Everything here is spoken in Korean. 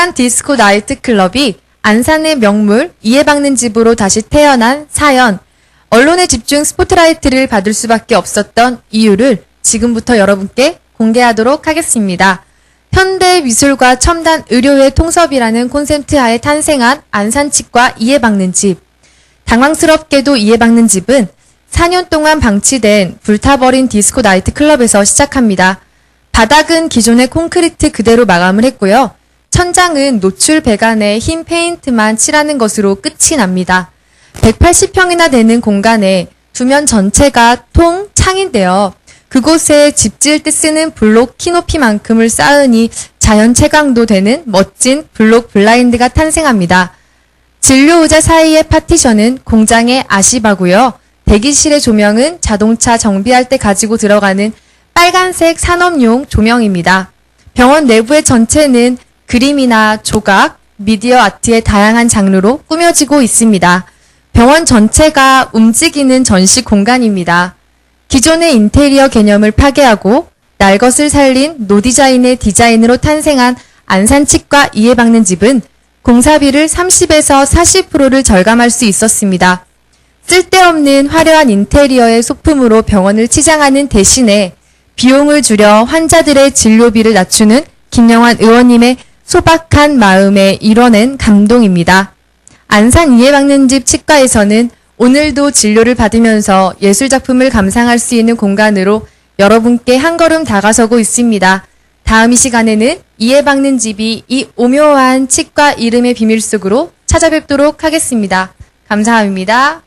불난 디스코 나이트 클럽이 안산의 명물 이해박는 집으로 다시 태어난 사연, 언론의 집중 스포트라이트를 받을 수밖에 없었던 이유를 지금부터 여러분께 공개하도록 하겠습니다. 현대 미술과 첨단 의료의 통섭이라는 콘셉트 하에 탄생한 안산 치과 이해박는 집. 당황스럽게도 이해박는 집은 4년 동안 방치된 불타버린 디스코 나이트 클럽에서 시작합니다. 바닥은 기존의 콘크리트 그대로 마감을 했고요. 천장은 노출 배관에 흰 페인트만 칠하는 것으로 끝이 납니다. 180평이나 되는 공간에 두면 전체가 통 창인데요. 그곳에 집 지을 때 쓰는 블록 키높이만큼을 쌓으니 자연 채광도 되는 멋진 블록 블라인드가 탄생합니다. 진료 의자 사이의 파티션은 공장의 아시바고요. 대기실의 조명은 자동차 정비할 때 가지고 들어가는 빨간색 산업용 조명입니다. 병원 내부의 전체는 그림이나 조각, 미디어 아트의 다양한 장르로 꾸며지고 있습니다. 병원 전체가 움직이는 전시 공간입니다. 기존의 인테리어 개념을 파괴하고 날 것을 살린 노디자인의 디자인으로 탄생한 안산치과 이해박는 집은 공사비를 30에서 40%를 절감할 수 있었습니다. 쓸데없는 화려한 인테리어의 소품으로 병원을 치장하는 대신에 비용을 줄여 환자들의 진료비를 낮추는 김영환 의원님의 소박한 마음에 이뤄낸 감동입니다. 안산 이해박는 집 치과에서는 오늘도 진료를 받으면서 예술작품을 감상할 수 있는 공간으로 여러분께 한 걸음 다가서고 있습니다. 다음 이 시간에는 이해박는 집이 이 오묘한 치과 이름의 비밀 속으로 찾아뵙도록 하겠습니다. 감사합니다.